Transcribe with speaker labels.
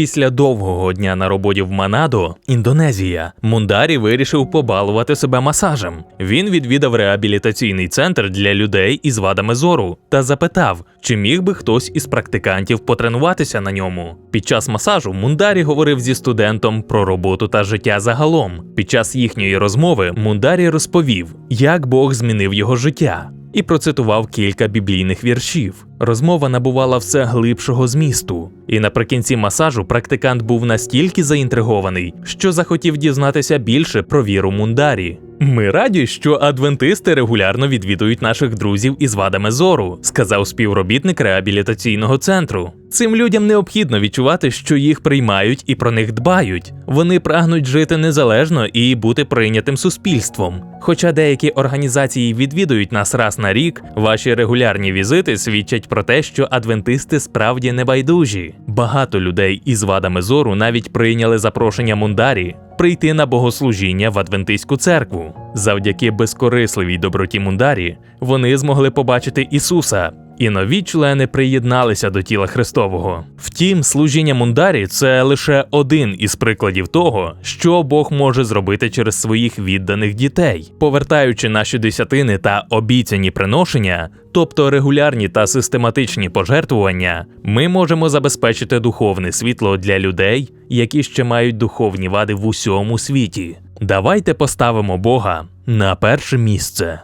Speaker 1: Після довгого дня на роботі в Манадо, Індонезія, Мундарі вирішив побалувати себе масажем. Він відвідав реабілітаційний центр для людей із вадами зору та запитав, чи міг би хтось із практикантів потренуватися на ньому. Під час масажу Мундарі говорив зі студентом про роботу та життя загалом. Під час їхньої розмови Мундарі розповів, як Бог змінив його життя і процитував кілька біблійних віршів. Розмова набувала все глибшого змісту. І наприкінці масажу практикант був настільки заінтригований, що захотів дізнатися більше про віру Мундарі. Ми раді, що адвентисти регулярно відвідують наших друзів із вадами зору, сказав співробітник реабілітаційного центру. Цим людям необхідно відчувати, що їх приймають і про них дбають. Вони прагнуть жити незалежно і бути прийнятим суспільством. Хоча деякі організації відвідують нас раз на рік, ваші регулярні візити свідчать про те, що адвентисти справді небайдужі. Багато людей із вадами зору навіть прийняли запрошення Мундарі прийти на богослужіння в адвентистську церкву. Завдяки безкорисливій доброті Мундарі вони змогли побачити Ісуса. І нові члени приєдналися до тіла Христового. Втім, служіння Мундарі це лише один із прикладів того, що Бог може зробити через своїх відданих дітей, повертаючи наші десятини та обіцяні приношення, тобто регулярні та систематичні пожертвування, ми можемо забезпечити духовне світло для людей, які ще мають духовні вади в усьому світі. Давайте поставимо Бога на перше місце.